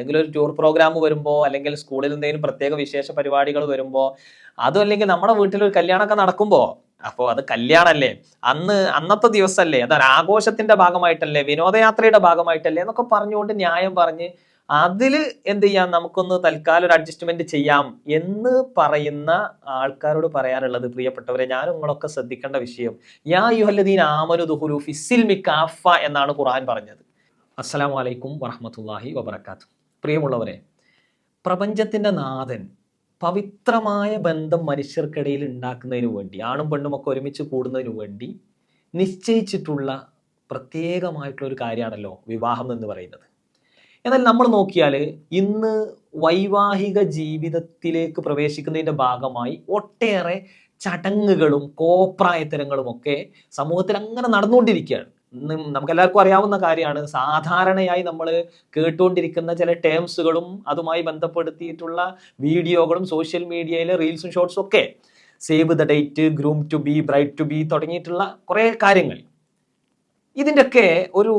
എന്തെങ്കിലും ഒരു tour programme വരുമ്പോൾ അല്ലെങ്കിൽ സ്കൂളിൽ എന്തെങ്കിലും പ്രത്യേക വിശേഷ പരിപാടികൾ വരുമ്പോൾ അതും അല്ലെങ്കിൽ നമ്മുടെ വീട്ടിൽ ഒരു കല്യാണമൊക്കെ നടക്കുമ്പോൾ അപ്പോൾ അത് കല്യാണല്ലേ? അന്ന് അന്നത്തെ ദിവസമല്ലേ അതൊരു ആഘോഷത്തിന്റെ ഭാഗമായിട്ടല്ലേ? വിനോദയാത്രയുടെ ഭാഗമായിട്ടല്ലേ? എന്നൊക്കെ പറഞ്ഞുകൊണ്ട് ന്യായം പറഞ്ഞ് അതിൽ എന്ത് ചെയ്യാം? നമുക്കൊന്ന് തൽക്കാലം ഒരു അഡ്ജസ്റ്റ്മെന്റ് ചെയ്യാം എന്ന് പറയുന്ന ആൾക്കാരോട് പറയാനുള്ളത് പ്രിയപ്പെട്ടവരെ ഞാൻ നിങ്ങളൊക്കെ ശ്രദ്ധിക്കേണ്ട വിഷയം യാ യുഹല്ലദീൻ ആമനു ദുഹുലു ഫിസിൽ മിക്കാഫ എന്നാണ് ഖുർആൻ പറഞ്ഞത്. അസ്സലാമു അലൈക്കും വറഹ്മത്തുള്ളാഹി വബറകാത്തു പ്രിയമുള്ളവരെ പ്രപഞ്ചത്തിന്റെ നാഥൻ പവിത്രമായ ബന്ധം മനുഷ്യർക്കിടയിൽ ഉണ്ടാക്കുന്നതിന് വേണ്ടി ആണും പെണ്ണും ഒക്കെ ഒരുമിച്ച് കൂടുന്നതിന് വേണ്ടി നിശ്ചയിച്ചിട്ടുള്ള പ്രത്യേകമായിട്ടുള്ള ഒരു കാര്യമാണല്ലോ വിവാഹം എന്ന് പറയുന്നത്. എന്നാൽ നമ്മൾ നോക്കിയാൽ ഇന്ന് വൈവാഹിക ജീവിതത്തിലേക്ക് പ്രവേശിക്കുന്നതിന്റെ ഭാഗമായി ഒട്ടേറെ ചടങ്ങുകളും കോപ്രായത്തരങ്ങളും ഒക്കെ സമൂഹത്തിൽ അങ്ങനെ നടന്നുകൊണ്ടിരിക്കുകയാണ്. നമുക്കെല്ലാവർക്കും അറിയാവുന്ന കാര്യമാണ്. സാധാരണയായി നമ്മൾ കേട്ടുകൊണ്ടിരിക്കുന്ന ചില ടേംസുകളും അതുമായി ബന്ധപ്പെടുത്തിയിട്ടുള്ള വീഡിയോകളും സോഷ്യൽ മീഡിയയിലെ റീൽസും ഷോർട്സും ഒക്കെ save the date groom to be bride to be തുടങ്ങിയിട്ടുള്ള കുറേ കാര്യങ്ങൾ. ഇതിന്റെയൊക്കെ ഒരു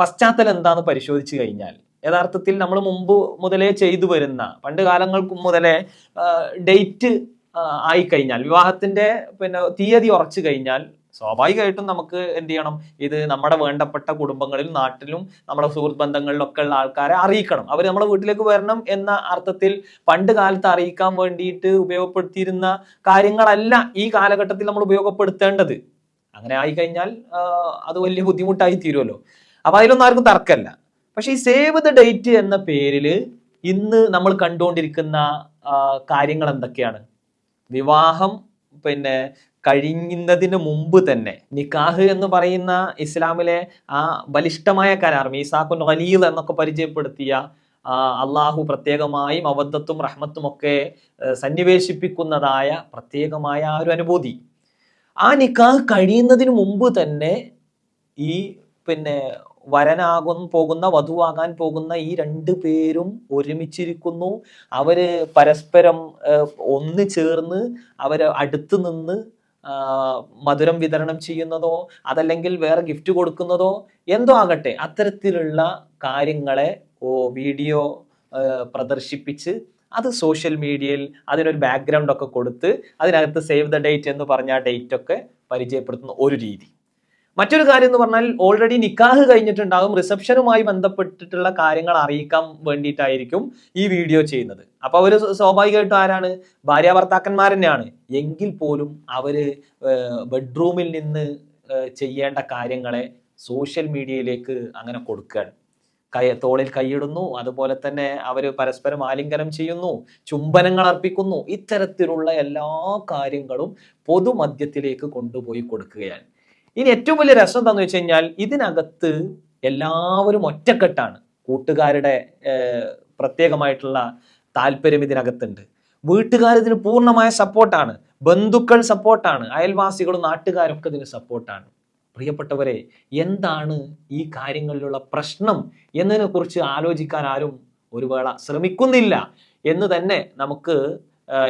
പശ്ചാത്തലം എന്താണെന്ന് പരിശോധിച്ച് കഴിഞ്ഞാൽ യഥാർത്ഥത്തിൽ നമ്മൾ മുമ്പ് മുതലേ ചെയ്തു വരുന്ന പണ്ട് കാലങ്ങൾക്ക് മുതലേ ഡേറ്റ് ആയിക്കഴിഞ്ഞാൽ വിവാഹത്തിന്റെ പിന്നെ തീയതി ഉറച്ചു കഴിഞ്ഞാൽ സ്വാഭാവികമായിട്ടും നമുക്ക് എന്ത് ചെയ്യണം? ഇത് നമ്മുടെ വേണ്ടപ്പെട്ട കുടുംബങ്ങളിലും നാട്ടിലും നമ്മുടെ സുഹൃത്ത് ബന്ധങ്ങളിലൊക്കെ ഉള്ള ആൾക്കാരെ അറിയിക്കണം. അവർ നമ്മുടെ വീട്ടിലേക്ക് വരണം എന്ന അർത്ഥത്തിൽ പണ്ട് കാലത്ത് അറിയിക്കാൻ വേണ്ടിയിട്ട് ഉപയോഗപ്പെടുത്തിയിരുന്ന കാര്യങ്ങളല്ല ഈ കാലഘട്ടത്തിൽ നമ്മൾ ഉപയോഗപ്പെടുത്തേണ്ടത്. അങ്ങനെ ആയിക്കഴിഞ്ഞാൽ കഴിഞ്ഞാൽ അത് വലിയ ബുദ്ധിമുട്ടായി തീരുമല്ലോ. അപ്പൊ അതിലൊന്നും ആർക്കും തർക്കമല്ല. പക്ഷെ ഈ സേവ് ദ ഡേറ്റ് എന്ന പേരിൽ ഇന്ന് നമ്മൾ കണ്ടുകൊണ്ടിരിക്കുന്ന കാര്യങ്ങൾ എന്തൊക്കെയാണ്? വിവാഹം പിന്നെ കഴിയുന്നതിന് മുമ്പ് തന്നെ നിക്കാഹ് എന്ന് പറയുന്ന ഇസ്ലാമിലെ ആ ബലിഷ്ടമായ കരാർ മീസാഖുൻ ഖലീൽ എന്നൊക്കെ പരിചയപ്പെടുത്തിയ അള്ളാഹു പ്രത്യേകമായും അബദ്ധത്തും റഹ്മത്തും ഒക്കെ സന്നിവേശിപ്പിക്കുന്നതായ പ്രത്യേകമായ ആ ഒരു അനുഭൂതി. ആ നിക്കാഹ് കഴിയുന്നതിന് മുമ്പ് തന്നെ ഈ പിന്നെ വരനാകും പോകുന്ന വധുവാകാൻ പോകുന്ന ഈ രണ്ട് പേരും ഒരുമിച്ചിരിക്കുന്നു. അവർ പരസ്പരം ഒന്ന് ചേർന്ന് അവർ അടുത്ത് നിന്ന് മധുരം വിതരണം ചെയ്യുന്നതോ അതല്ലെങ്കിൽ വേറെ ഗിഫ്റ്റ് കൊടുക്കുന്നതോ എന്തോ ആകട്ടെ അത്തരത്തിലുള്ള കാര്യങ്ങളെ ഓ വീഡിയോ പ്രദർശിപ്പിച്ച് അത് സോഷ്യൽ മീഡിയയിൽ അതിനൊരു ബാക്ക്ഗ്രൗണ്ട് ഒക്കെ കൊടുത്ത് അതിനകത്ത് സേവ് ദ ഡേറ്റ് എന്ന് പറഞ്ഞ ആ ഡേറ്റ് ഒക്കെ പരിചയപ്പെടുത്തുന്ന ഒരു രീതി. മറ്റൊരു കാര്യം എന്ന് പറഞ്ഞാൽ ഓൾറെഡി നിക്കാഹ് കഴിഞ്ഞിട്ടുണ്ടാകും റിസപ്ഷനുമായി ബന്ധപ്പെട്ടിട്ടുള്ള കാര്യങ്ങൾ അറിയിക്കാൻ വേണ്ടിയിട്ടായിരിക്കും ഈ വീഡിയോ ചെയ്യുന്നത്. അപ്പൊ അവർ സ്വാഭാവികമായിട്ടും ആരാണ്? ഭാര്യ ഭർത്താക്കന്മാർ തന്നെയാണ്. എങ്കിൽ പോലും അവർ ബെഡ്റൂമിൽ നിന്ന് ചെയ്യേണ്ട കാര്യങ്ങളെ സോഷ്യൽ മീഡിയയിലേക്ക് അങ്ങനെ കൊടുക്കുകയാണ്. കൈ തോളിൽ കൈയിടുന്നു. അതുപോലെ തന്നെ അവർ പരസ്പരം ആലിംഗനം ചെയ്യുന്നു. ചുംബനങ്ങൾ അർപ്പിക്കുന്നു. ഇത്തരത്തിലുള്ള എല്ലാ കാര്യങ്ങളും പൊതുമധ്യത്തിലേക്ക് കൊണ്ടുപോയി കൊടുക്കുകയാണ്. ഇനി ഏറ്റവും വലിയ രസം എന്താണെന്ന് വെച്ച് കഴിഞ്ഞാൽ ഇതിനകത്ത് എല്ലാവരും ഒറ്റക്കെട്ടാണ്. കൂട്ടുകാരുടെ പ്രത്യേകമായിട്ടുള്ള താല്പര്യം ഇതിനകത്തുണ്ട്. വീട്ടുകാർ ഇതിന് പൂർണമായ സപ്പോർട്ടാണ്. ബന്ധുക്കൾ സപ്പോർട്ടാണ്. അയൽവാസികളും നാട്ടുകാരൊക്കെ ഇതിന് സപ്പോർട്ടാണ്. പ്രിയപ്പെട്ടവരെ എന്താണ് ഈ കാര്യങ്ങളിലുള്ള പ്രശ്നം എന്നതിനെ കുറിച്ച് ആലോചിക്കാൻ ആരും ഒരു വേള ശ്രമിക്കുന്നില്ല എന്ന് തന്നെ നമുക്ക്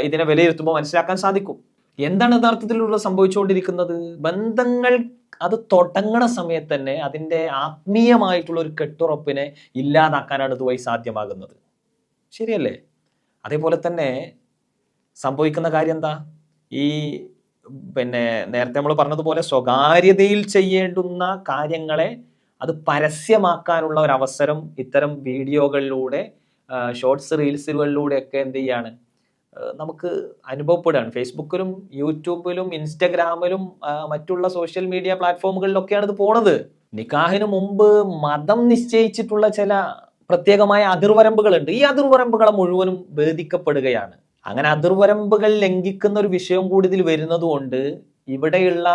ഇതിനെ വിലയിരുത്തുമ്പോൾ മനസ്സിലാക്കാൻ സാധിക്കും. എന്താണ് യഥാർത്ഥത്തിലുള്ള സംഭവിച്ചുകൊണ്ടിരിക്കുന്നത്? ബന്ധങ്ങൾ അത് തുടങ്ങണ സമയത്ത് തന്നെ അതിന്റെ ആത്മീയമായിട്ടുള്ള ഒരു കെട്ടുറപ്പിനെ ഇല്ലാതാക്കാനാണ് ഇതുവഴി സാധ്യമാകുന്നത്. ശരിയല്ലേ? അതേപോലെ തന്നെ സംഭവിക്കുന്ന കാര്യം എന്താ? ഈ പിന്നെ നേരത്തെ നമ്മൾ പറഞ്ഞതുപോലെ സ്വകാര്യതയിൽ ചെയ്യേണ്ടുന്ന കാര്യങ്ങളെ അത് പരസ്യമാക്കാനുള്ള ഒരു അവസരം ഇത്തരം വീഡിയോകളിലൂടെ ഷോർട്സ് റീൽസുകളിലൂടെയൊക്കെ എന്ത് ചെയ്യാണ്? നമുക്ക് അനുഭവപ്പെടുകയാണ് ഫേസ്ബുക്കിലും യൂട്യൂബിലും ഇൻസ്റ്റഗ്രാമിലും മറ്റുള്ള സോഷ്യൽ മീഡിയ പ്ലാറ്റ്ഫോമുകളിലൊക്കെയാണ് ഇത് പോണത്. നിക്കാഹിന് മുമ്പ് മതം നിശ്ചയിച്ചിട്ടുള്ള ചില പ്രത്യേകമായ അതിർവരമ്പുകളുണ്ട്. ഈ അതിർവരമ്പുകളെ മുഴുവനും ഭേദിക്കപ്പെടുകയാണ്. അങ്ങനെ അതിർവരമ്പുകൾ ലംഘിക്കുന്ന ഒരു വിഷയം കൂടി ഇതിൽ വരുന്നത് കൊണ്ട് ഇവിടെയുള്ള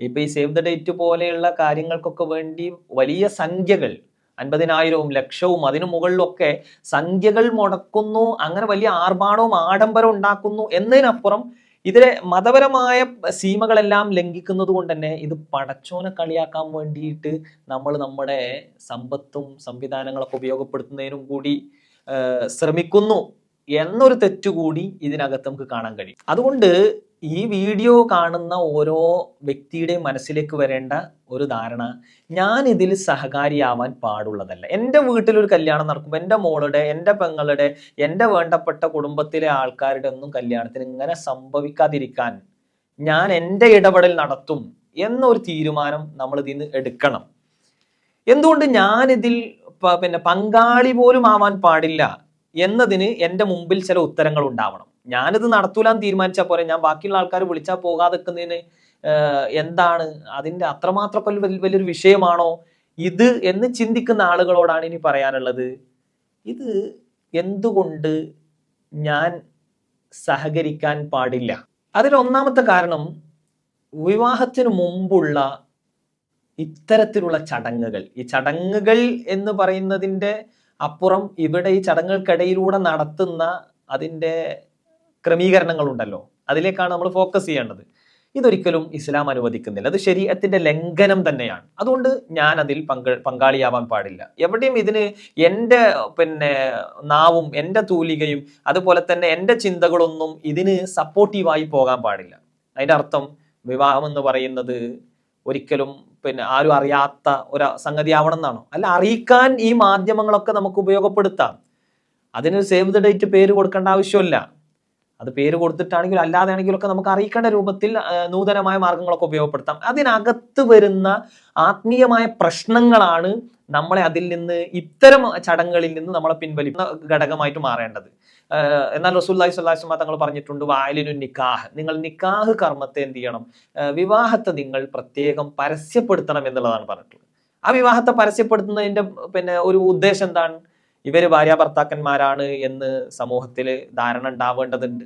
ഇപ്പൊ ഈ സേവ് ദ ഡേറ്റ് പോലെയുള്ള കാര്യങ്ങൾക്കൊക്കെ വേണ്ടി വലിയ സംഖ്യകൾ അൻപതിനായിരവും ലക്ഷവും അതിനു മുകളിലൊക്കെ സംഖ്യകൾ മുടക്കുന്നു അങ്ങനെ വലിയ ആർഭാടവും ആഡംബരവും ഉണ്ടാക്കുന്നു എന്നതിനപ്പുറം ഇതിലെ മതപരമായ സീമകളെല്ലാം ലംഘിക്കുന്നത് കൊണ്ട് തന്നെ ഇത് പടച്ചോനെ കളിയാക്കാൻ വേണ്ടിയിട്ട് നമ്മൾ നമ്മുടെ സമ്പത്തും സംവിധാനങ്ങളൊക്കെ ഉപയോഗപ്പെടുത്തുന്നതിനും കൂടി ശ്രമിക്കുന്നു എന്നൊരു തെറ്റുകൂടി ഇതിനകത്ത് നമുക്ക് കാണാൻ കഴിയും. അതുകൊണ്ട് ഈ വീഡിയോ കാണുന്ന ഓരോ വ്യക്തിയുടെ മനസ്സിലേക്ക് വരേണ്ട ഒരു ധാരണ ഞാൻ ഇതിൽ സഹകാരിയാവാൻ പാടുള്ളതല്ല. എന്റെ വീട്ടിലൊരു കല്യാണം നടക്കുമ്പോൾ എന്റെ മോളുടെ എന്റെ പെങ്ങളുടെ എന്റെ വേണ്ടപ്പെട്ട കുടുംബത്തിലെ ആൾക്കാരുടെ ഒന്നും കല്യാണത്തിന് ഇങ്ങനെ സംഭവിക്കാതിരിക്കാൻ ഞാൻ എന്റെ ഇടപെടൽ നടത്തും എന്നൊരു തീരുമാനം നമ്മൾ ഇതിൽ നിന്ന് എടുക്കണം. എന്തുകൊണ്ട് ഞാനിതിൽ പിന്നെ പങ്കാളി പോലും ആവാൻ പാടില്ല എന്നതിന് എന്റെ മുമ്പിൽ ചില ഉത്തരങ്ങൾ ഉണ്ടാവണം. ഞാനിത് നടത്തൂലാന്ന് തീരുമാനിച്ചാൽ പോരെ. ഞാൻ ബാക്കിയുള്ള ആൾക്കാർ വിളിച്ചാൽ പോകാതെക്കുന്നതിന് എന്താണ്? അതിന്റെ അത്രമാത്രം വലിയ- വലിയൊരു വിഷയമാണോ? ഇത് എന്ന് ചിന്തിക്കുന്ന ആളുകളോടാണ് ഇനി പറയാനുള്ളത്. ഇത് എന്തുകൊണ്ട് ഞാൻ സഹകരിക്കാൻ പാടില്ല? അതിലൊന്നാമത്തെ കാരണം വിവാഹത്തിന് മുമ്പുള്ള ഇത്തരത്തിലുള്ള ചടങ്ങുകൾ. ഈ ചടങ്ങുകൾ എന്ന് പറയുന്നതിന്റെ അപ്പുറം ഇവിടെ ഈ ചടങ്ങുകൾക്കിടയിലൂടെ നടത്തുന്ന അതിന്റെ ക്രമീകരണങ്ങളുണ്ടല്ലോ. അതിലേക്കാണ് നമ്മൾ ഫോക്കസ് ചെയ്യേണ്ടത്. ഇതൊരിക്കലും ഇസ്ലാം അനുവദിക്കുന്നില്ല. അത് ശരീരത്തിന്റെ ലംഘനം തന്നെയാണ്. അതുകൊണ്ട് ഞാൻ അതിൽ പങ്ക പങ്കാളിയാവാൻ പാടില്ല. എവിടെയും ഇതിന് എന്റെ പിന്നെ നാവും എന്റെ തൂലികയും അതുപോലെ തന്നെ എന്റെ ചിന്തകളൊന്നും ഇതിന് സപ്പോർട്ടീവായി പോകാൻ പാടില്ല. അതിന്റെ അർത്ഥം വിവാഹം എന്ന് പറയുന്നത് ഒരിക്കലും പിന്നെ ആരും അറിയാത്ത ഒരു സംഗതി ആവണം എന്നാണോ? അല്ല അറിയിക്കാൻ ഈ മാധ്യമങ്ങളൊക്കെ നമുക്ക് ഉപയോഗപ്പെടുത്താം. അതിന് സേവ് ദ ഡേറ്റ് പേര് കൊടുക്കേണ്ട ആവശ്യമില്ല. അത് പേര് കൊടുത്തിട്ടാണെങ്കിലും അല്ലാതെ ആണെങ്കിലും ഒക്കെ നമുക്ക് അറിയിക്കേണ്ട രൂപത്തിൽ നൂതനമായ മാർഗങ്ങളൊക്കെ ഉപയോഗപ്പെടുത്താം. അതിനകത്ത് വരുന്ന ആത്മീയമായ പ്രശ്നങ്ങളാണ് നമ്മളെ അതിൽ നിന്ന് ഇത്തരം ചടങ്ങുകളിൽ നിന്ന് നമ്മളെ പിൻവലിക്കുന്ന ഘടകമായിട്ട് മാറേണ്ടത്. എന്നാൽ റസൂല്ലായി സ്വല്ലാസ്മ തങ്ങൾ പറഞ്ഞിട്ടുണ്ട് വായലിനു നിക്കാഹ്. നിങ്ങൾ നിക്കാഹ് കർമ്മത്തെ എന്ത് ചെയ്യണം? വിവാഹത്തെ നിങ്ങൾ പ്രത്യേകം പരസ്യപ്പെടുത്തണം എന്നുള്ളതാണ് പറഞ്ഞിട്ടുള്ളത്. ആ വിവാഹത്തെ പരസ്യപ്പെടുത്തുന്നതിന്റെ പിന്നെ ഒരു ഉദ്ദേശം എന്താണ്? ഇവർ ഭാര്യ ഭർത്താക്കന്മാരാണ് എന്ന് സമൂഹത്തിൽ ധാരണ ഉണ്ടാവേണ്ടതുണ്ട്.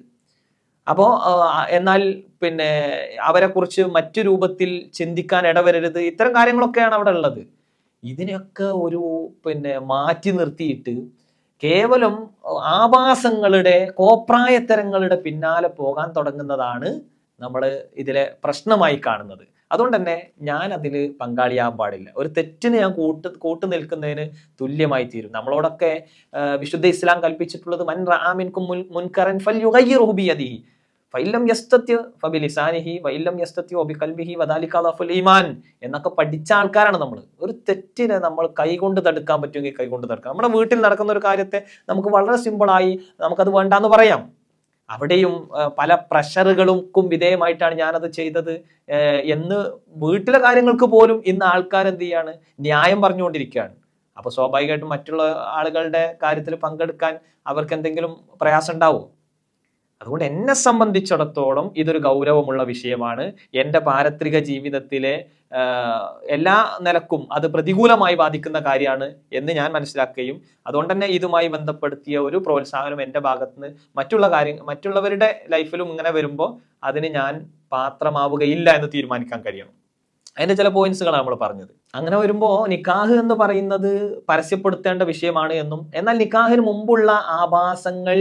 അപ്പോൾ എന്നാൽ പിന്നെ അവരെ കുറിച്ച് മറ്റു രൂപത്തിൽ ചിന്തിക്കാൻ ഇടവരരുത്. ഇത്തരം കാര്യങ്ങളൊക്കെയാണ് അവിടെ ഉള്ളത്. ഇതിനൊക്കെ ഒരു പിന്നെ മാറ്റി നിർത്തിയിട്ട് കേവലം ആഭാസങ്ങളുടെ കോപ്രായത്തരങ്ങളുടെ പിന്നാലെ പോകാൻ തുടങ്ങുന്നതാണ് നമ്മൾ ഇതിലെ പ്രശ്നമായി കാണുന്നത്. അതുകൊണ്ട് തന്നെ ഞാൻ അതിൽ പങ്കാളിയാകാൻ പാടില്ല. ഒരു തെറ്റിന് ഞാൻ കൂട്ട് കൂട്ടു നിൽക്കുന്നതിന് തുല്യമായി തീരും. നമ്മളോടൊക്കെ വിശുദ്ധ ഇസ്ലാം കൽപ്പിച്ചിട്ടുള്ളത് മൻ റാമിൻകും മുൻകറൻ ഫൽ ഫൈലം യസ്തത്യ വൈലം യസ്തത്യ കൽബിഹി ഈമാൻ എന്നൊക്കെ പഠിച്ച ആൾക്കാരാണ് നമ്മൾ ഒരു തെറ്റിനെ നമ്മൾ കൈകൊണ്ട് തടുക്കാൻ പറ്റുമെങ്കിൽ കൈകൊണ്ട് തടുക്കാം. നമ്മുടെ വീട്ടിൽ നടക്കുന്ന ഒരു കാര്യത്തെ നമുക്ക് വളരെ സിമ്പിളായി നമുക്കത് വേണ്ടാന്ന് പറയാം. അവിടെയും പല പ്രഷറുകൾക്കും വിധേയമായിട്ടാണ് ഞാനത് ചെയ്തത്. എന്ന് വീട്ടിലെ കാര്യങ്ങൾക്ക് പോലും ഇന്ന് ആൾക്കാർ എന്ത് ചെയ്യാണ്? ന്യായം പറഞ്ഞുകൊണ്ടിരിക്കുകയാണ്. അപ്പൊ സ്വാഭാവികമായിട്ടും മറ്റുള്ള ആളുകളുടെ കാര്യത്തിൽ പങ്കെടുക്കാൻ അവർക്ക് എന്തെങ്കിലും പ്രയാസം ഉണ്ടാവുമോ അതുകൊണ്ട് എന്നെ സംബന്ധിച്ചിടത്തോളം ഇതൊരു ഗൗരവമുള്ള വിഷയമാണ്. എന്റെ പാരത്രിക ജീവിതത്തിലെ എല്ലാ നിലക്കും അത് പ്രതികൂലമായി ബാധിക്കുന്ന കാര്യമാണ് എന്ന് ഞാൻ മനസ്സിലാക്കുകയും അതുകൊണ്ട് തന്നെ ഇതുമായി ബന്ധപ്പെടുത്തിയ ഒരു പ്രോത്സാഹനം എന്റെ ഭാഗത്തുനിന്ന് മറ്റുള്ള കാര്യം മറ്റുള്ളവരുടെ ലൈഫിലും ഇങ്ങനെ വരുമ്പോൾ അതിന് ഞാൻ പാത്രമാവുകയില്ല എന്ന് തീരുമാനിക്കാൻ കഴിയണം. അതിന്റെ ചില പോയിന്റ്സുകളാണ് നമ്മൾ പറഞ്ഞത്. അങ്ങനെ വരുമ്പോൾ നിക്കാഹ് എന്ന് പറയുന്നത് പരസ്യപ്പെടുത്തേണ്ട വിഷയമാണ് എന്നും എന്നാൽ നിക്കാഹിന് മുമ്പുള്ള ആഭാസങ്ങൾ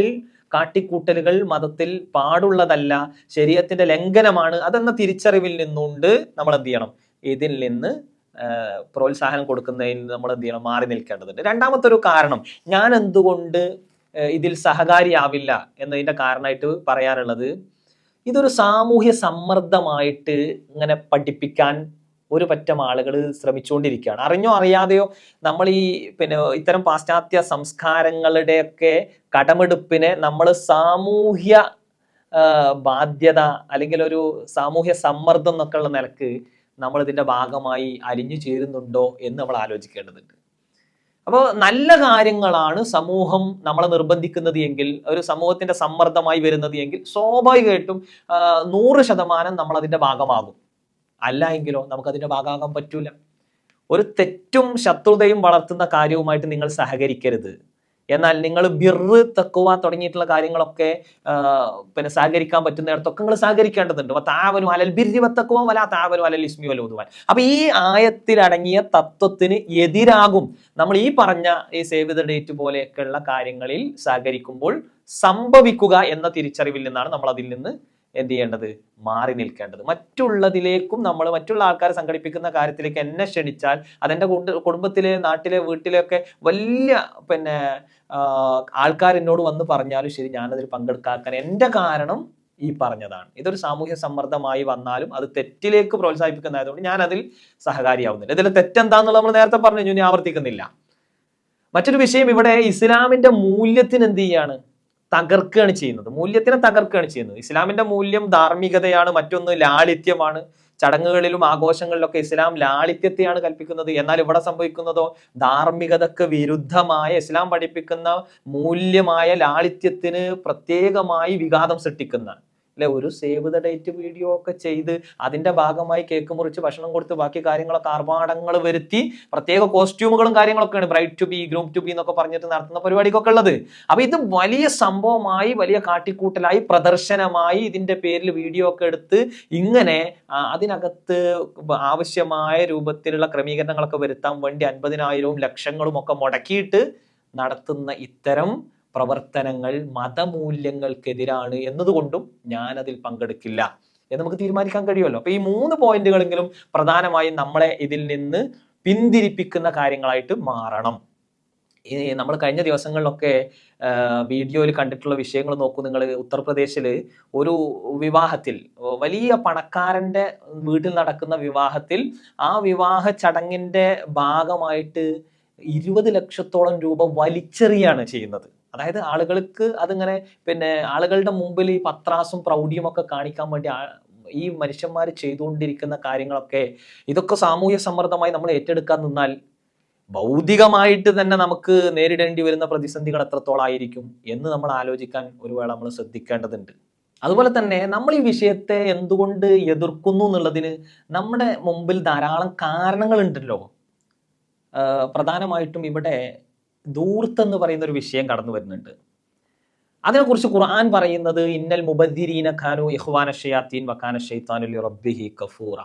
കാട്ടിക്കൂട്ടലുകൾ മതത്തിൽ പാടുള്ളതല്ല ശരീരത്തിന്റെ ലംഘനമാണ് അതെന്ന തിരിച്ചറിവിൽ നിന്നുകൊണ്ട് നമ്മൾ എന്ത് ചെയ്യണം? ഇതിൽ നിന്ന് പ്രോത്സാഹനം കൊടുക്കുന്നതിന് നമ്മൾ എന്ത് ചെയ്യണം? മാറി നിൽക്കേണ്ടതുണ്ട്. രണ്ടാമത്തെ ഒരു കാരണം ഞാൻ എന്തുകൊണ്ട് ഇതിൽ സഹകാരിയാവില്ല എന്നതിന്റെ കാരണമായിട്ട് പറയാനുള്ളത് ഇതൊരു സാമൂഹ്യ സമ്മർദ്ദമായിട്ട് ഇങ്ങനെ പഠിപ്പിക്കാൻ ഒരു പറ്റം ആളുകൾ ശ്രമിച്ചുകൊണ്ടിരിക്കുകയാണ് അറിഞ്ഞോ അറിയാതെയോ നമ്മൾ ഈ പിന്നെ ഇത്തരം പാശ്ചാത്യ സംസ്കാരങ്ങളുടെയൊക്കെ കടമെടുപ്പിനെ നമ്മൾ സാമൂഹ്യ ബാധ്യത അല്ലെങ്കിൽ ഒരു സാമൂഹ്യ സമ്മർദ്ദം എന്നൊക്കെ ഉള്ള നിലയ്ക്ക് നമ്മൾ ഇതിന്റെ ഭാഗമായി അലിഞ്ഞു ചേരുന്നുണ്ടോ എന്ന് നമ്മൾ ആലോചിക്കേണ്ടതുണ്ട്. അപ്പോൾ നല്ല കാര്യങ്ങളാണ് സമൂഹം നമ്മളെ നിർബന്ധിക്കുന്നത് എങ്കിൽ ഒരു സമൂഹത്തിന്റെ സമ്മർദ്ദമായി വരുന്നത് എങ്കിൽ സ്വാഭാവികമായിട്ടും നൂറ് ശതമാനം നമ്മൾ അതിന്റെ ഭാഗമാകും. അല്ല എങ്കിലോ നമുക്കതിന്റെ ഭാഗമാകാൻ പറ്റൂല. ഒരു തെറ്റും ശത്രുതയും വളർത്തുന്ന കാര്യവുമായിട്ട് നിങ്ങൾ സഹകരിക്കരുത്. എന്നാൽ നിങ്ങൾ ബിറ് തക്കുവ തുടങ്ങിയിട്ടുള്ള കാര്യങ്ങളൊക്കെ പിന്നെ സഹകരിക്കാൻ പറ്റുന്നിടത്തൊക്കെ നിങ്ങൾ സഹകരിക്കേണ്ടതുണ്ട്. താവനും അലൽ ബിരിവത്തക്കുവ വല താവനും അലൽ ഇസ്മി വല ഓതുവാൻ അപ്പൊ ഈ ആയത്തിലടങ്ങിയ തത്വത്തിന് എതിരാകും. നമ്മൾ ഈ പറഞ്ഞ ഈ സേവ് ദ ഡേറ്റ് പോലെയൊക്കെയുള്ള കാര്യങ്ങളിൽ സഹകരിക്കുമ്പോൾ സംഭവിക്കുക എന്ന തിരിച്ചറിവിൽ നിന്നാണ് നമ്മൾ അതിൽ നിന്ന് എന്ത് ചെയ്യേണ്ടത്? മാറി നിൽക്കേണ്ടത്. മറ്റുള്ളതിലേക്കും നമ്മൾ മറ്റുള്ള ആൾക്കാരെ സംഘടിപ്പിക്കുന്ന കാര്യത്തിലേക്ക് എന്നെ ക്ഷണിച്ചാൽ അതെന്റെ കുടുംബത്തിലെ നാട്ടിലെ വീട്ടിലെയൊക്കെ വലിയ പിന്നെ ആൾക്കാർ എന്നോട് വന്ന് പറഞ്ഞാലും ശരി ഞാനതിൽ പങ്കെടുക്കാക്കാൻ എന്റെ കാരണം ഈ പറഞ്ഞതാണ്. ഇതൊരു സാമൂഹ്യ സമ്മർദ്ദമായി വന്നാലും അത് തെറ്റിലേക്ക് പ്രോത്സാഹിപ്പിക്കുന്നതായതുകൊണ്ട് ഞാൻ അതിൽ സഹകാരിയാവുന്നില്ല. ഇതിൽ തെറ്റെന്താന്നുള്ളത് നമ്മൾ നേരത്തെ പറഞ്ഞു ഇനി ആവർത്തിക്കുന്നില്ല. മറ്റൊരു വിഷയം ഇവിടെ ഇസ്ലാമിന്റെ മൂല്യത്തിന് എന്ത് ചെയ്യാണ്? തകർക്കുകയാണ് ചെയ്യുന്നത്. മൂല്യത്തിനെ തകർക്കുകയാണ് ചെയ്യുന്നത്. ഇസ്ലാമിന്റെ മൂല്യം ധാർമ്മികതയാണ് മറ്റൊന്ന് ലാളിത്യമാണ്. ചടങ്ങുകളിലും ആഘോഷങ്ങളിലൊക്കെ ഇസ്ലാം ലാളിത്യത്തെയാണ് കൽപ്പിക്കുന്നത്. എന്നാൽ ഇവിടെ സംഭവിക്കുന്നതോ ധാർമ്മികതക്ക് വിരുദ്ധമായ ഇസ്ലാം പഠിപ്പിക്കുന്ന മൂല്യമായ ലാളിത്യത്തിന് പ്രത്യേകമായി വിഘാതം സൃഷ്ടിക്കുന്ന അല്ലെ? ഒരു സേവ് ദ ഡേറ്റ് വീഡിയോ ഒക്കെ ചെയ്ത് അതിന്റെ ഭാഗമായി കേക്ക് മുറിച്ച് ഭക്ഷണം കൊടുത്ത് ബാക്കി കാര്യങ്ങളൊക്കെ ആർഭാടങ്ങൾ വരുത്തി പ്രത്യേക കോസ്റ്റ്യൂമുകളും കാര്യങ്ങളൊക്കെയാണ് bride to be groom to be എന്നൊക്കെ പറഞ്ഞിട്ട് നടത്തുന്ന പരിപാടിക്കൊക്കെ ഉള്ളത്. അപ്പൊ ഇത് വലിയ സംഭവമായി വലിയ കാട്ടിക്കൂട്ടലായി പ്രദർശനമായി ഇതിന്റെ പേരിൽ വീഡിയോ ഒക്കെ എടുത്ത് ഇങ്ങനെ അതിനകത്ത് ആവശ്യമായ രൂപത്തിലുള്ള ക്രമീകരണങ്ങളൊക്കെ വരുത്താൻ വേണ്ടി അൻപതിനായിരവും ലക്ഷങ്ങളും ഒക്കെ മുടക്കിയിട്ട് നടത്തുന്ന ഇത്തരം പ്രവർത്തനങ്ങൾ മതമൂല്യങ്ങൾക്കെതിരാണ് എന്നതുകൊണ്ടും ഞാൻ അതിൽ പങ്കെടുക്കില്ല എന്ന് നമുക്ക് തീരുമാനിക്കാൻ കഴിയുമല്ലോ. അപ്പൊ ഈ മൂന്ന് പോയിന്റുകളെങ്കിലും പ്രധാനമായും നമ്മളെ ഇതിൽ നിന്ന് പിന്തിരിപ്പിക്കുന്ന കാര്യങ്ങളായിട്ട് മാറണം. നമ്മൾ കഴിഞ്ഞ ദിവസങ്ങളിലൊക്കെ വീഡിയോയിൽ കണ്ടിട്ടുള്ള വിഷയങ്ങൾ നോക്കൂ. നിങ്ങൾ ഉത്തർപ്രദേശിൽ ഒരു വിവാഹത്തിൽ വലിയ പണക്കാരന്റെ വീട്ടിൽ നടക്കുന്ന വിവാഹത്തിൽ ആ വിവാഹ ചടങ്ങിന്റെ ഭാഗമായിട്ട് ഇരുപത് ലക്ഷത്തോളം രൂപ വലിച്ചെറിയാണ് ചെയ്യുന്നത്. അതായത് ആളുകൾക്ക് അതിങ്ങനെ പിന്നെ ആളുകളുടെ മുമ്പിൽ ഈ പത്രാസും പ്രൗഢിയും ഒക്കെ കാണിക്കാൻ വേണ്ടി ഈ മനുഷ്യന്മാർ ചെയ്തുകൊണ്ടിരിക്കുന്ന കാര്യങ്ങളൊക്കെ ഇതൊക്കെ സാമൂഹ്യ സമ്മർദ്ദമായി നമ്മൾ ഏറ്റെടുക്കാൻ നിന്നാൽ ഭൗതികമായിട്ട് തന്നെ നമുക്ക് നേരിടേണ്ടി വരുന്ന പ്രതിസന്ധികൾ എത്രത്തോളായിരിക്കും എന്ന് നമ്മൾ ആലോചിക്കാൻ ഒരു വേള നമ്മൾ ശ്രദ്ധിക്കേണ്ടതുണ്ട്. അതുപോലെ തന്നെ നമ്മൾ ഈ വിഷയത്തെ എന്തുകൊണ്ട് എതിർക്കുന്നു എന്നുള്ളതിന് നമ്മുടെ മുമ്പിൽ ധാരാളം കാരണങ്ങളുണ്ടല്ലോ പ്രധാനമായിട്ടും ഇവിടെ ദൂർത്ത് എന്ന് പറയുന്ന ഒരു വിഷയം കടന്നു വരുന്നുണ്ട്. അതിനെക്കുറിച്ച് ഖുർആൻ പറയുന്നത് ഇന്നൽ മുബദ്ദിരീന ഖാനു ഇഹ്വാന ഷയാത്തീൻ വക്കാന ഷെയ്ത്താനുൽ റബ്ബിഹി കഫൂറ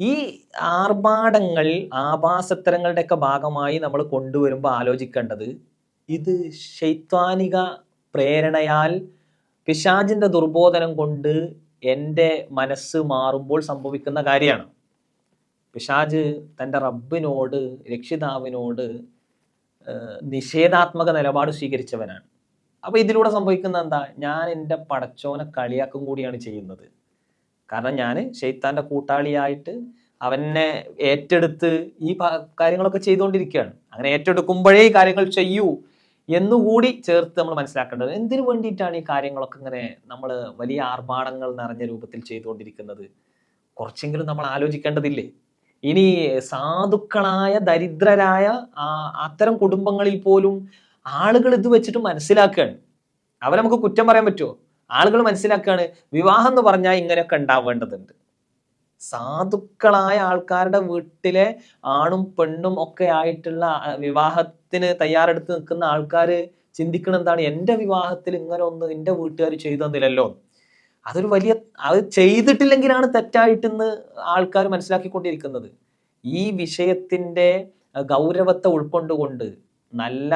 ഈ ആർഭാടങ്ങൾ ആഭാസത്തരങ്ങളുടെയൊക്കെ ഭാഗമായി നമ്മൾ കൊണ്ടുവരുമ്പോൾ ആലോചിക്കേണ്ടത് ഇത് ശൈത്വാനിക പ്രേരണയാൽ പിശാജിന്റെ ദുർബോധനം കൊണ്ട് എന്റെ മനസ്സ് മാറുമ്പോൾ സംഭവിക്കുന്ന കാര്യമാണ്. പിശാജ് തന്റെ റബ്ബിനോട് രക്ഷിതാവിനോട് നിഷേധാത്മക നിലപാട് സ്വീകരിച്ചവനാണ്. അപ്പൊ ഇതിലൂടെ സംഭവിക്കുന്ന എന്താ? ഞാൻ എന്റെ പടച്ചോനെ കളിയാക്കും കൂടിയാണ് ചെയ്യുന്നത്. കാരണം ഞാൻ ഷെയ്ത്താന്റെ കൂട്ടാളിയായിട്ട് അവനെ ഏറ്റെടുത്ത് ഈ കാര്യങ്ങളൊക്കെ ചെയ്തുകൊണ്ടിരിക്കുകയാണ്. അങ്ങനെ ഏറ്റെടുക്കുമ്പോഴേ ഈ കാര്യങ്ങൾ ചെയ്യൂ എന്നുകൂടി ചേർത്ത് നമ്മൾ മനസ്സിലാക്കേണ്ടത് എന്തിനു വേണ്ടിയിട്ടാണ് ഈ കാര്യങ്ങളൊക്കെ ഇങ്ങനെ നമ്മൾ വലിയ ആർഭാടങ്ങൾ നിറഞ്ഞ രൂപത്തിൽ ചെയ്തുകൊണ്ടിരിക്കുന്നത്? കുറച്ചെങ്കിലും നമ്മൾ ആലോചിക്കേണ്ടതില്ലേ? ഇനി സാധുക്കളായ ദരിദ്രരായ അത്തരം കുടുംബങ്ങളിൽ പോലും ആളുകൾ ഇത് വെച്ചിട്ട് മനസ്സിലാക്കുകയാണ്. അവരെ നമുക്ക് കുറ്റം പറയാൻ പറ്റുമോ? ആളുകൾ മനസ്സിലാക്കുകയാണ് വിവാഹം എന്ന് പറഞ്ഞാൽ ഇങ്ങനെയൊക്കെ ഉണ്ടാവേണ്ടതുണ്ട്. സാധുക്കളായ ആൾക്കാരുടെ വീട്ടിലെ ആണും പെണ്ണും ഒക്കെ ആയിട്ടുള്ള വിവാഹത്തിന് തയ്യാറെടുത്ത് നിൽക്കുന്ന ആൾക്കാർ ചിന്തിക്കണം എന്താണ്? എന്റെ വിവാഹത്തിൽ ഇങ്ങനെ ഒന്ന് എന്റെ വീട്ടുകാർ ചെയ്തു തന്നില്ലല്ലോ അതൊരു വലിയ അത് ചെയ്തിട്ടില്ലെങ്കിലാണ് തെറ്റായിട്ടെന്ന് ആൾക്കാർ മനസ്സിലാക്കിക്കൊണ്ടിരിക്കുന്നത്. ഈ വിഷയത്തിന്റെ ഗൗരവത്തെ ഉൾക്കൊണ്ടുകൊണ്ട് നല്ല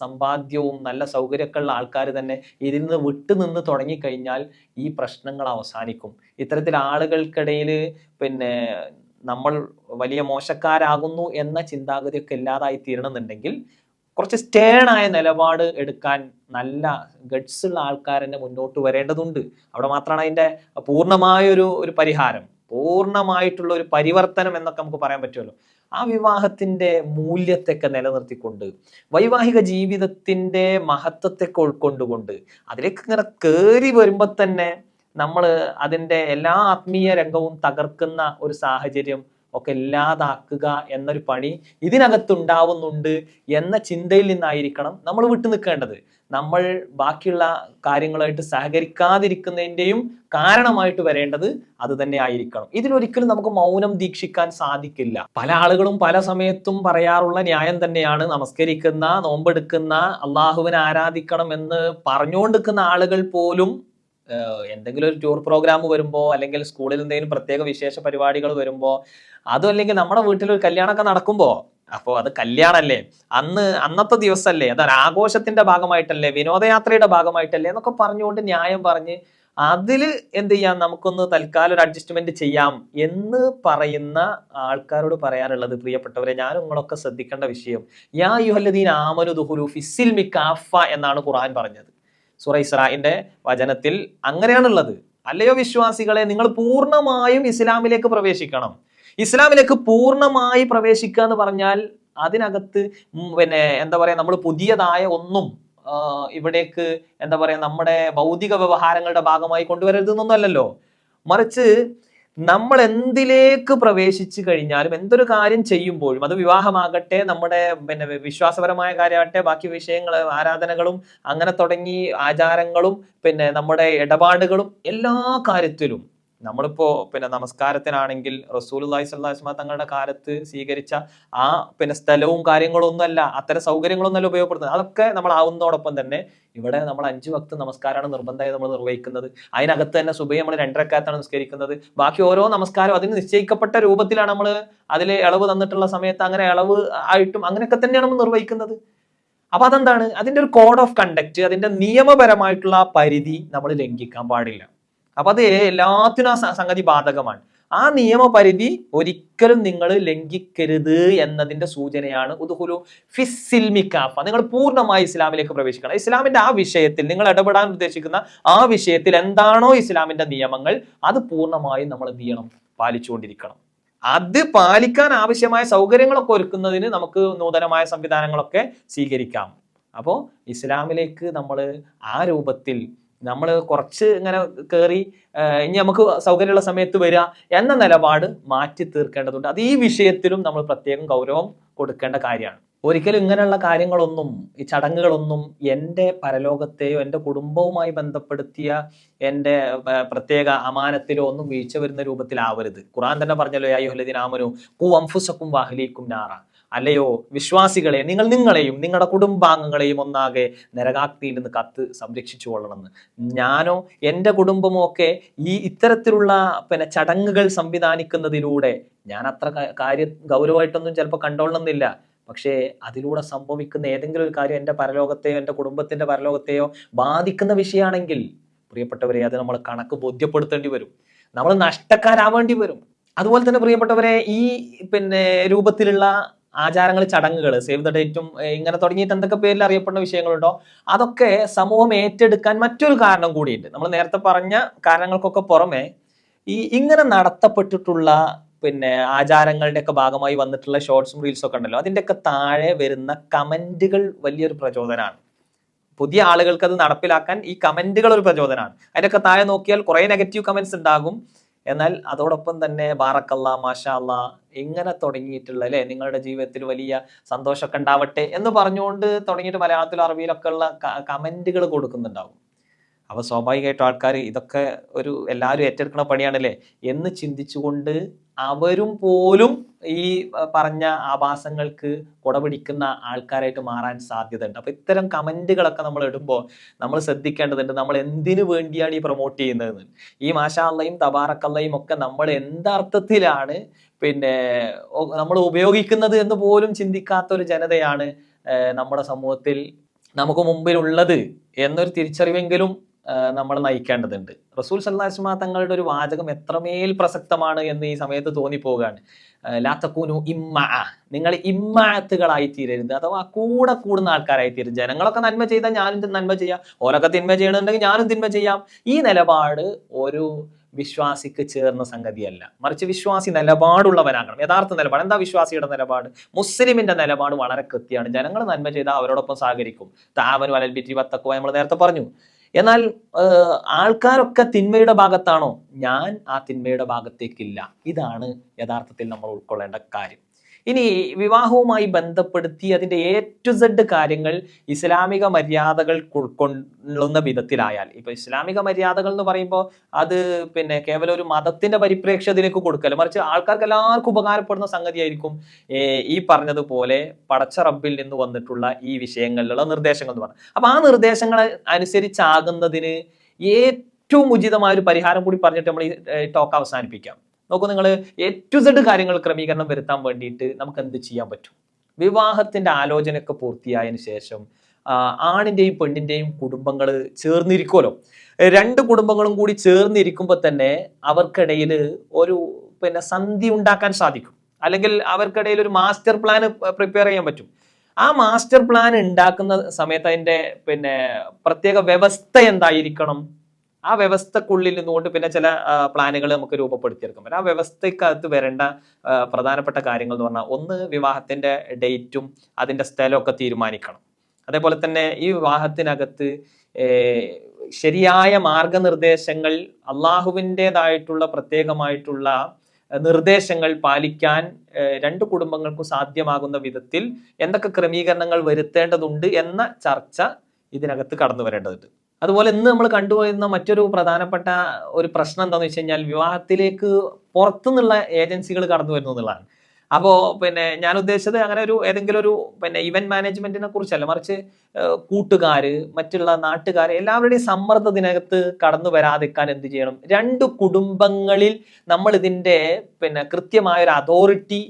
സമ്പാദ്യവും നല്ല സൗകര്യമൊക്കെ ആൾക്കാർ തന്നെ ഇതിൽ നിന്ന് വിട്ടുനിന്ന് തുടങ്ങിക്കഴിഞ്ഞാൽ ഈ പ്രശ്നങ്ങൾ അവസാനിക്കും. ഇത്തരത്തിൽ ആളുകൾക്കിടയിൽ പിന്നെ നമ്മൾ വലിയ മോശക്കാരാകുന്നു എന്ന ചിന്താഗതിയൊക്കെ ഇല്ലാതായി തീരണമെന്നുണ്ടെങ്കിൽ കുറച്ച് സ്റ്റേൺ ആയ നിലപാട് എടുക്കാൻ നല്ല ഗഡ്സ് ഉള്ള ആൾക്കാരെന്നെ മുന്നോട്ട് വരേണ്ടതുണ്ട്. അവിടെ മാത്രമാണ് അതിന്റെ പൂർണമായൊരു ഒരു പരിഹാരം. പൂർണമായിട്ടുള്ള ഒരു പരിവർത്തനം എന്നൊക്കെ നമുക്ക് പറയാൻ പറ്റുമല്ലോ. ആ വിവാഹത്തിന്റെ മൂല്യത്തെയൊക്കെ നിലനിർത്തിക്കൊണ്ട് വൈവാഹിക ജീവിതത്തിന്റെ മഹത്വത്തെയൊക്കെ ഉൾക്കൊണ്ടുകൊണ്ട് അതിലേക്ക് ഇങ്ങനെ കയറി വരുമ്പോൾ തന്നെ നമ്മൾ അതിന്റെ എല്ലാ ആത്മീയ രംഗവും തകർക്കുന്ന ഒരു സാഹചര്യം ഒക്കെ ഇല്ലാതാക്കുക എന്നൊരു പണി ഇതിനകത്തുണ്ടാവുന്നുണ്ട് എന്ന ചിന്തയിൽ നിന്നായിരിക്കണം നമ്മൾ വിട്ടു നിൽക്കേണ്ടത്. നമ്മൾ ബാക്കിയുള്ള കാര്യങ്ങളായിട്ട് സഹകരിക്കാതിരിക്കുന്നതിന്റെയും കാരണമായിട്ട് വരേണ്ടത് അത് തന്നെ ആയിരിക്കണം. ഇതിലൊരിക്കലും നമുക്ക് മൗനം ദീക്ഷിക്കാൻ സാധിക്കില്ല. പല ആളുകളും പല സമയത്തും പറയാറുള്ള ന്യായം തന്നെയാണ് നമസ്കരിക്കുന്ന നോമ്പെടുക്കുന്ന അള്ളാഹുവിനെ ആരാധിക്കണം എന്ന് പറഞ്ഞുകൊണ്ടിരിക്കുന്ന ആളുകൾ പോലും എന്തെങ്കിലും ഒരു ടൂർ പ്രോഗ്രാം വരുമ്പോൾ അല്ലെങ്കിൽ സ്കൂളിൽ എന്തെങ്കിലും പ്രത്യേക വിശേഷ പരിപാടികൾ വരുമ്പോൾ അതും അല്ലെങ്കിൽ നമ്മുടെ വീട്ടിൽ ഒരു കല്യാണമൊക്കെ നടക്കുമ്പോൾ അപ്പോൾ അത് കല്യാണല്ലേ? അന്ന് അന്നത്തെ ദിവസമല്ലേ അതൊരു ആഘോഷത്തിന്റെ ഭാഗമായിട്ടല്ലേ? വിനോദയാത്രയുടെ ഭാഗമായിട്ടല്ലേ? എന്നൊക്കെ പറഞ്ഞുകൊണ്ട് ന്യായം പറഞ്ഞ് അതിൽ എന്ത് ചെയ്യാം? നമുക്കൊന്ന് തൽക്കാലം ഒരു അഡ്ജസ്റ്റ്മെന്റ് ചെയ്യാം എന്ന് പറയുന്ന ആൾക്കാരോട് പറയാനുള്ളത് പ്രിയപ്പെട്ടവരെ ഞാൻ നിങ്ങളൊക്കെ ശ്രദ്ധിക്കേണ്ട വിഷയം യാ യുഹല്ലദീൻ ആമനു ദുഹുലു ഫിസിൽ മിക്കാഫ എന്നാണ് ഖുർആൻ പറഞ്ഞത്. സുറ വചനത്തിൽ അങ്ങനെയാണുള്ളത്. അല്ലയോ വിശ്വാസികളെ നിങ്ങൾ പൂർണമായും ഇസ്ലാമിലേക്ക് പ്രവേശിക്കണം. ഇസ്ലാമിലേക്ക് പൂർണമായി പ്രവേശിക്കുക എന്ന് പറഞ്ഞാൽ അതിനകത്ത് പിന്നെ എന്താ പറയാ നമ്മൾ പുതിയതായ ഒന്നും ഇവിടേക്ക് എന്താ പറയാ നമ്മുടെ ഭൗതിക വ്യവഹാരങ്ങളുടെ ഭാഗമായി കൊണ്ടുവരരുതെന്നൊന്നും അല്ലല്ലോ. മറിച്ച് നമ്മൾ എന്തിലേക്ക് പ്രവേശിച്ചു കഴിഞ്ഞാലും എന്തൊരു കാര്യം ചെയ്യുമ്പോഴും അത് വിവാഹമാകട്ടെ നമ്മുടെ പിന്നെ വിശ്വാസപരമായ കാര്യമാകട്ടെ ബാക്കി വിഷയങ്ങൾ ആരാധനകളും അങ്ങനെ തുടങ്ങി ആചാരങ്ങളും പിന്നെ നമ്മുടെ ഇടപാടുകളും എല്ലാ കാര്യത്തിലും നമ്മളിപ്പോ പിന്നെ നമസ്കാരത്തിനാണെങ്കിൽ റസൂൽ അള്ളാഹിസ്മ തങ്ങളുടെ കാലത്ത് സ്വീകരിച്ച ആ പിന്നെ സ്ഥലവും കാര്യങ്ങളും ഒന്നുമല്ല അത്തരം സൗകര്യങ്ങളൊന്നല്ല ഉപയോഗപ്പെടുത്തുന്നത്. അതൊക്കെ നമ്മൾ ആവുന്നതോടൊപ്പം തന്നെ ഇവിടെ നമ്മൾ അഞ്ച് വക്ത നമസ്കാരമാണ് നിർബന്ധമായി നമ്മൾ നിർവഹിക്കുന്നത്. അതിനകത്ത് തന്നെ സുബൈ നമ്മൾ രണ്ടരക്കാത്താണ് നിസ്കരിക്കുന്നത്. ബാക്കി ഓരോ നമസ്കാരം അതിന് നിശ്ചയിക്കപ്പെട്ട രൂപത്തിലാണ് നമ്മൾ അതിൽ ഇളവ് തന്നിട്ടുള്ള സമയത്ത് അങ്ങനെ ഇളവ് ആയിട്ടും അങ്ങനെയൊക്കെ തന്നെയാണ് നമ്മൾ നിർവഹിക്കുന്നത്. അപ്പൊ അതെന്താണ്? അതിന്റെ ഒരു കോഡ് ഓഫ് കണ്ടക്ട് അതിന്റെ നിയമപരമായിട്ടുള്ള പരിധി നമ്മൾ ലംഘിക്കാൻ പാടില്ല. അപ്പൊ അത് എല്ലാത്തിനും ആ സംഗതി ബാധകമാണ്. ആ നിയമപരിധി ഒരിക്കലും നിങ്ങൾ ലംഘിക്കരുത് എന്നതിന്റെ സൂചനയാണ് ഉദുഹുലു ഫിസിൽമിക്കാഫ നിങ്ങൾ പൂർണമായി ഇസ്ലാമിലേക്ക് പ്രവേശിക്കണം. ഇസ്ലാമിന്റെ ആ വിഷയത്തിൽ നിങ്ങൾ ഇടപെടാൻ ഉദ്ദേശിക്കുന്ന ആ വിഷയത്തിൽ എന്താണോ ഇസ്ലാമിന്റെ നിയമങ്ങൾ അത് പൂർണമായും നമ്മൾ എന്ത് ചെയ്യണം? പാലിച്ചുകൊണ്ടിരിക്കണം. അത് പാലിക്കാൻ ആവശ്യമായ സൗകര്യങ്ങളൊക്കെ ഒരുക്കുന്നതിന് നമുക്ക് നൂതനമായ സംവിധാനങ്ങളൊക്കെ സ്വീകരിക്കാം. അപ്പോൾ ഇസ്ലാമിലേക്ക് നമ്മൾ ആ രൂപത്തിൽ നമ്മൾ കുറച്ച് ഇങ്ങനെ കയറി ഇനി നമുക്ക് സൗകര്യമുള്ള സമയത്ത് വരിക എന്ന നിലപാട് മാറ്റി തീർക്കേണ്ടതുണ്ട്. അത് ഈ വിഷയത്തിലും നമ്മൾ പ്രത്യേകം ഗൗരവം കൊടുക്കേണ്ട കാര്യമാണ്. ഒരിക്കലും ഇങ്ങനെയുള്ള കാര്യങ്ങളൊന്നും ഈ ചടങ്ങുകളൊന്നും എന്റെ പരലോകത്തെയോ എന്റെ കുടുംബവുമായി ബന്ധപ്പെടുത്തിയ എന്റെ പ്രത്യേക അമാനത്തിലോ ഒന്നും വീഴ്ച വരുന്ന രൂപത്തിലാവരുത്. ഖുറാൻ തന്നെ പറഞ്ഞല്ലോ അയ്യോഹലദിനാമനു കു അംഫുസക്കും വാഹ്ലീക്കും നാറ. അല്ലയോ? വിശ്വാസികളെ നിങ്ങൾ നിങ്ങളെയും നിങ്ങളുടെ കുടുംബാംഗങ്ങളെയും ഒന്നാകെ നരകാഗ്നിയിൽ നിന്ന് കത്ത് സംരക്ഷിച്ചു കൊള്ളണമെന്ന്. ഞാനോ എന്റെ കുടുംബമോ ഒക്കെ ഈ ഇത്തരത്തിലുള്ള പിന്നെ ചടങ്ങുകൾ സംവിധാനിക്കുന്നതിലൂടെ ഞാൻ അത്ര കാര്യ ഗൗരവമായിട്ടൊന്നും ചിലപ്പോൾ കണ്ടോളണമെന്നില്ല. പക്ഷേ അതിലൂടെ സംഭവിക്കുന്ന ഏതെങ്കിലും ഒരു കാര്യം എന്റെ പരലോകത്തെയോ എന്റെ കുടുംബത്തിന്റെ പരലോകത്തെയോ ബാധിക്കുന്ന വിഷയമാണെങ്കിൽ പ്രിയപ്പെട്ടവരെ അത് നമ്മൾ കണക്ക് ബോധ്യപ്പെടുത്തേണ്ടി വരും. നമ്മൾ നഷ്ടക്കാരാവേണ്ടി വരും. അതുപോലെ തന്നെ പ്രിയപ്പെട്ടവരെ ഈ പിന്നെ രൂപത്തിലുള്ള ആചാരങ്ങൾ ചടങ്ങുകൾ സേവ് ദ ഡേറ്റും ഇങ്ങനെ തുടങ്ങിയിട്ട് എന്തൊക്കെ പേരിൽ അറിയപ്പെടുന്ന വിഷയങ്ങളുണ്ടോ? അതൊക്കെ സമൂഹം ഏറ്റെടുക്കാൻ മറ്റൊരു കാരണം കൂടിയുണ്ട്. നമ്മൾ നേരത്തെ പറഞ്ഞ കാരണങ്ങൾക്കൊക്കെ പുറമെ ഈ ഇങ്ങനെ നടത്തപ്പെട്ടിട്ടുള്ള പിന്നെ ആചാരങ്ങളുടെ ഒക്കെ ഭാഗമായി വന്നിട്ടുള്ള ഷോർട്സും റീൽസും ഒക്കെ ഉണ്ടല്ലോ. അതിന്റെയൊക്കെ താഴെ വരുന്ന കമന്റുകൾ വലിയൊരു പ്രചോദനമാണ്. പുതിയ ആളുകൾക്ക് അത് നടപ്പിലാക്കാൻ ഈ കമന്റുകൾ ഒരു പ്രചോദനമാണ്. അതിന്റെയൊക്കെ താഴെ നോക്കിയാൽ കുറെ നെഗറ്റീവ് കമൻസ് ഉണ്ടാകും. എന്നാൽ അതോടൊപ്പം തന്നെ ബാറക്കല്ല മാഷാ ഇങ്ങനെ തുടങ്ങിയിട്ടുള്ള അല്ലെ? നിങ്ങളുടെ ജീവിതത്തിൽ വലിയ സന്തോഷമൊക്കെ ഉണ്ടാവട്ടെ എന്ന് പറഞ്ഞുകൊണ്ട് തുടങ്ങിയിട്ട് മലയാളത്തിലും അറബിയിലൊക്കെ ഉള്ള കമന്റുകൾ കൊടുക്കുന്നുണ്ടാവും. അപ്പൊ സ്വാഭാവികമായിട്ടും ആൾക്കാർ ഇതൊക്കെ ഒരു എല്ലാവരും ഏറ്റെടുക്കുന്ന പണിയാണല്ലേ? എന്ന് ചിന്തിച്ചുകൊണ്ട് അവരും പോലും ഈ പറഞ്ഞ ആഭാസങ്ങൾക്ക് കുടപിടിക്കുന്ന ആൾക്കാരായിട്ട് മാറാൻ സാധ്യതയുണ്ട്. അപ്പൊ ഇത്തരം കമന്റുകളൊക്കെ നമ്മൾ ഇടുമ്പോൾ നമ്മൾ ശ്രദ്ധിക്കേണ്ടതുണ്ട് നമ്മൾ എന്തിനു വേണ്ടിയാണ് ഈ പ്രൊമോട്ട് ചെയ്യുന്നതെന്ന്. ഈ മാഷാള്ളയും തബാറക്കള്ളയും ഒക്കെ നമ്മൾ എന്തർത്ഥത്തിലാണ് പിന്നെ നമ്മൾ ഉപയോഗിക്കുന്നത് എന്ന് പോലും ചിന്തിക്കാത്ത ഒരു ജനതയാണ് നമ്മുടെ സമൂഹത്തിൽ നമുക്ക് മുമ്പിലുള്ളത് എന്നൊരു തിരിച്ചറിവെങ്കിലും നമ്മൾ നയിക്കേണ്ടതുണ്ട്. റസൂൽ സല്ലാസ്മ തങ്ങളുടെ ഒരു വാചകം എത്രമേൽ പ്രസക്തമാണ് എന്ന് ഈ സമയത്ത് തോന്നിപ്പോവുകയാണ് ഏഹ് ലാത്തക്കൂനു ഇമ്മ നിങ്ങൾ ഇമ്മാത്തുകളായി തീരരുത് അഥവാ കൂടെ കൂടുന്ന ആൾക്കാരായി തീരരുത് ജനങ്ങളൊക്കെ നന്മ ചെയ്താൽ ഞാനും നന്മ ചെയ്യാം. ഓരൊക്കെ തിന്മ ചെയ്യണമെന്നുണ്ടെങ്കിൽ ഞാനും തിന്മ ചെയ്യാം. ഈ നിലപാട് ഒരു വിശ്വാസിക്ക് ചേർന്ന സംഗതിയല്ല. മറിച്ച് വിശ്വാസി നിലപാടുള്ളവനാകണം. യഥാർത്ഥ നിലപാട്. എന്താ വിശ്വാസിയുടെ നിലപാട്? മുസ്ലിമിന്റെ നിലപാട് വളരെ കൃത്യമാണ്. ജനങ്ങൾ നന്മ ചെയ്താൽ അവരോടൊപ്പം സഹകരിക്കും. താവനും അലൽബിറ്റി വത്തക്കോ നമ്മൾ നേരത്തെ പറഞ്ഞു. എന്നാൽ ആൾക്കാരൊക്കെ തിന്മയുടെ ഭാഗത്താണോ? ഞാൻ ആ തിന്മയുടെ ഭാഗത്തേക്കില്ല. ഇതാണ് യഥാർത്ഥത്തിൽ നമ്മൾ ഉൾക്കൊള്ളേണ്ട കാര്യം. ഇനി വിവാഹവുമായി ബന്ധപ്പെടുത്തി അതിന്റെ എ ടു സെഡ് കാര്യങ്ങൾ ഇസ്ലാമിക മര്യാദകൾ ഉൾക്കൊള്ളുന്ന വിധത്തിലായാൽ. ഇപ്പൊ ഇസ്ലാമിക മര്യാദകൾ എന്ന് പറയുമ്പോൾ അത് പിന്നെ കേവലം ഒരു മതത്തിന്റെ പരിപ്രേക്ഷ്യത്തിലേക്ക് കൊടുക്കല്ല മറിച്ച് ആൾക്കാർക്ക് എല്ലാവർക്കും ഉപകാരപ്പെടുന്ന സംഗതിയായിരിക്കും ഈ പറഞ്ഞതുപോലെ പടച്ച റബ്ബിൽ നിന്ന് വന്നിട്ടുള്ള ഈ വിഷയങ്ങളിലുള്ള നിർദ്ദേശങ്ങൾ എന്ന് പറഞ്ഞു അപ്പൊ ആ നിർദ്ദേശങ്ങൾ അനുസരിച്ചാകുന്നതിന് ഏറ്റവും ഉചിതമായ ഒരു പരിഹാരം കൂടി പറഞ്ഞിട്ട് നമ്മൾ ഈ ടോക്ക് അവസാനിപ്പിക്കാം. നോക്കൂ നിങ്ങൾ എ ടു സെഡ് കാര്യങ്ങൾ ക്രമീകരണം വരുത്താൻ വേണ്ടിയിട്ട് നമുക്ക് എന്ത് ചെയ്യാൻ പറ്റും? വിവാഹത്തിന്റെ ആലോചനയൊക്കെ പൂർത്തിയായതിനു ശേഷം ആണിന്റെയും പെണ്ണിന്റെയും കുടുംബങ്ങൾ ചേർന്നിരിക്കുമല്ലോ രണ്ട് കുടുംബങ്ങളും കൂടി ചേർന്നിരിക്കുമ്പോൾ തന്നെ അവർക്കിടയിൽ ഒരു പിന്നെ സന്ധി ഉണ്ടാക്കാൻ സാധിക്കും. അല്ലെങ്കിൽ അവർക്കിടയിൽ ഒരു മാസ്റ്റർ പ്ലാൻ പ്രിപ്പയർ ചെയ്യാൻ പറ്റും. ആ മാസ്റ്റർ പ്ലാൻ ഉണ്ടാക്കുന്ന സമയത്ത് അതിന്റെ പിന്നെ പ്രത്യേക വ്യവസ്ഥ എന്തായിരിക്കണം? ആ വ്യവസ്ഥക്കുള്ളിൽ നിന്നുകൊണ്ട് പിന്നെ ചില പ്ലാനുകൾ നമുക്ക് രൂപപ്പെടുത്തിയെടുക്കും പിന്നെ ആ വ്യവസ്ഥക്കകത്ത് വരേണ്ട പ്രധാനപ്പെട്ട കാര്യങ്ങൾ എന്ന് പറഞ്ഞാൽ ഒന്ന് വിവാഹത്തിന്റെ ഡേറ്റും അതിന്റെ സ്ഥലമൊക്കെ തീരുമാനിക്കണം. അതേപോലെ തന്നെ ഈ വിവാഹത്തിനകത്ത് ശരിയായ മാർഗനിർദ്ദേശങ്ങൾ അള്ളാഹുവിന്റെതായിട്ടുള്ള പ്രത്യേകമായിട്ടുള്ള നിർദ്ദേശങ്ങൾ പാലിക്കാൻ രണ്ട് കുടുംബങ്ങൾക്കും സാധ്യമാകുന്ന വിധത്തിൽ എന്തൊക്കെ ക്രമീകരണങ്ങൾ വരുത്തേണ്ടതുണ്ട് എന്ന ചർച്ച ഇതിനകത്ത് കടന്നു വരേണ്ടതുണ്ട് അതുപോലെ ഇന്ന് നമ്മൾ കണ്ടുപോയിരുന്ന മറ്റൊരു പ്രധാനപ്പെട്ട ഒരു പ്രശ്നം എന്താണെന്ന് വെച്ച് കഴിഞ്ഞാൽ വിവാഹത്തിലേക്ക് പുറത്തുനിന്നുള്ള ഏജൻസികൾ കടന്നു വരുന്നു എന്നുള്ളതാണ്. അപ്പോൾ പിന്നെ ഞാൻ ഉദ്ദേശിച്ചത് അങ്ങനെ ഒരു ഏതെങ്കിലും ഒരു പിന്നെ ഇവന്റ് മാനേജ്മെന്റിനെ കുറിച്ചല്ല മറിച്ച് കൂട്ടുകാർ മറ്റുള്ള നാട്ടുകാർ എല്ലാവരുടെയും സമ്മർദ്ദത്തിനകത്ത് കടന്നു വരാതിരിക്കാൻ എന്ത് ചെയ്യണം? രണ്ട് കുടുംബങ്ങളിൽ നമ്മൾ ഇതിന്റെ പിന്നെ കൃത്യമായ ഒരു അതോറിറ്റി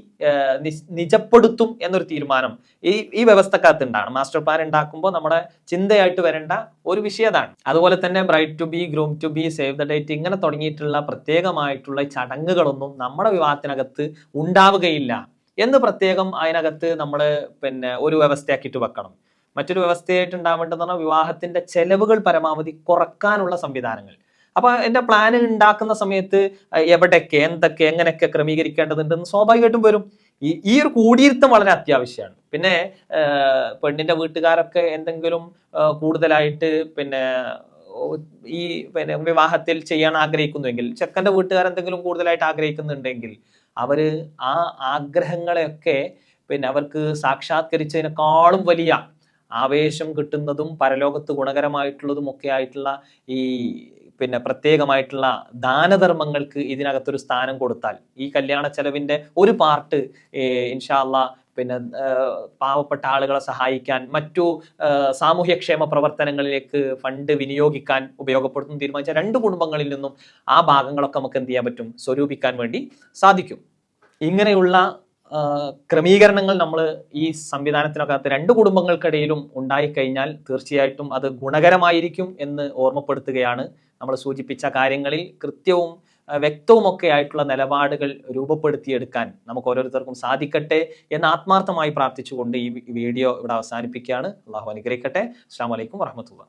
നിജപ്പെടുത്തും എന്നൊരു തീരുമാനം ഈ ഈ വ്യവസ്ഥക്കകത്ത് ഉണ്ടാണ് മാസ്റ്റർ പ്ലാൻ ഉണ്ടാക്കുമ്പോൾ നമ്മുടെ ചിന്തയായിട്ട് വരേണ്ട ഒരു വിഷയതാണ്. അതുപോലെ തന്നെ bride to be groom to be save the date ഇങ്ങനെ തുടങ്ങിയിട്ടുള്ള പ്രത്യേകമായിട്ടുള്ള ചടങ്ങുകളൊന്നും നമ്മുടെ വിവാഹത്തിനകത്ത് ഉണ്ടാവുകയില്ല എന്ന് പ്രത്യേകം അതിനകത്ത് നമ്മൾ പിന്നെ ഒരു വ്യവസ്ഥയാക്കിയിട്ട് വെക്കണം. മറ്റൊരു വ്യവസ്ഥയായിട്ട് ഉണ്ടാവേണ്ടതെന്ന് പറഞ്ഞാൽ വിവാഹത്തിന്റെ ചെലവുകൾ പരമാവധി കുറക്കാനുള്ള സംവിധാനങ്ങൾ. അപ്പൊ എന്റെ പ്ലാൻ ഉണ്ടാക്കുന്ന സമയത്ത് എവിടെയൊക്കെ എന്തൊക്കെ എങ്ങനെയൊക്കെ ക്രമീകരിക്കേണ്ടതുണ്ടെന്ന് സ്വാഭാവികമായിട്ടും വരും. ഈ ഈ ഒരു കൂടിയിരുത്തം വളരെ അത്യാവശ്യമാണ്. പിന്നെ പെണ്ണിന്റെ വീട്ടുകാരൊക്കെ എന്തെങ്കിലും കൂടുതലായിട്ട് പിന്നെ ഈ പിന്നെ വിവാഹത്തിൽ ചെയ്യാൻ ആഗ്രഹിക്കുന്നുവെങ്കിൽ ചെക്കന്റെ വീട്ടുകാർ എന്തെങ്കിലും കൂടുതലായിട്ട് ആഗ്രഹിക്കുന്നുണ്ടെങ്കിൽ അവർ ആ ആഗ്രഹങ്ങളെയൊക്കെ പിന്നെ അവർക്ക് സാക്ഷാത്കരിച്ചതിനേക്കാളും വലിയ ആവേശം കിട്ടുന്നതും പരലോകത്ത് ഗുണകരമായിട്ടുള്ളതും ഒക്കെ ആയിട്ടുള്ള ഈ പിന്നെ പ്രത്യേകമായിട്ടുള്ള ദാനധർമ്മങ്ങൾക്ക് ഇതിനകത്തൊരു സ്ഥാനം കൊടുത്താൽ ഈ കല്യാണ ചെലവിന്റെ ഒരു പാർട്ട് ഇൻഷാല്ല പിന്നെ പാവപ്പെട്ട ആളുകളെ സഹായിക്കാൻ മറ്റു സാമൂഹ്യക്ഷേമ പ്രവർത്തനങ്ങളിലേക്ക് ഫണ്ട് വിനിയോഗിക്കാൻ ഉപയോഗപ്പെടുത്തുന്ന തീരുമാനിച്ച രണ്ട് കുടുംബങ്ങളിൽ നിന്നും ആ ഭാഗങ്ങളൊക്കെ നമുക്ക് എന്ത് ചെയ്യാൻ പറ്റും? സ്വരൂപിക്കാൻ വേണ്ടി സാധിക്കും. ഇങ്ങനെയുള്ള ക്രമീകരണങ്ങൾ നമ്മൾ ഈ സംവിധാനത്തിനകത്ത് രണ്ട് കുടുംബങ്ങൾക്കിടയിലും ഉണ്ടായിക്കഴിഞ്ഞാൽ തീർച്ചയായിട്ടും അത് ഗുണകരമായിരിക്കും എന്ന് ഓർമ്മപ്പെടുത്തുകയാണ് നമ്മൾ സൂചിപ്പിച്ച കാര്യങ്ങളിൽ കൃത്യവും വ്യക്തവുമൊക്കെ ആയിട്ടുള്ള നിലപാടുകൾ രൂപപ്പെടുത്തിയെടുക്കാൻ നമുക്ക് ഓരോരുത്തർക്കും സാധിക്കട്ടെ എന്ന് ആത്മാർത്ഥമായി പ്രാർത്ഥിച്ചുകൊണ്ട് ഈ വീഡിയോ ഇവിടെ അവസാനിപ്പിക്കുകയാണ്. അള്ളാഹു അനുഗ്രഹിക്കട്ടെ. അസ്സാം വലൈക്കും വറഹമത്തുള്ള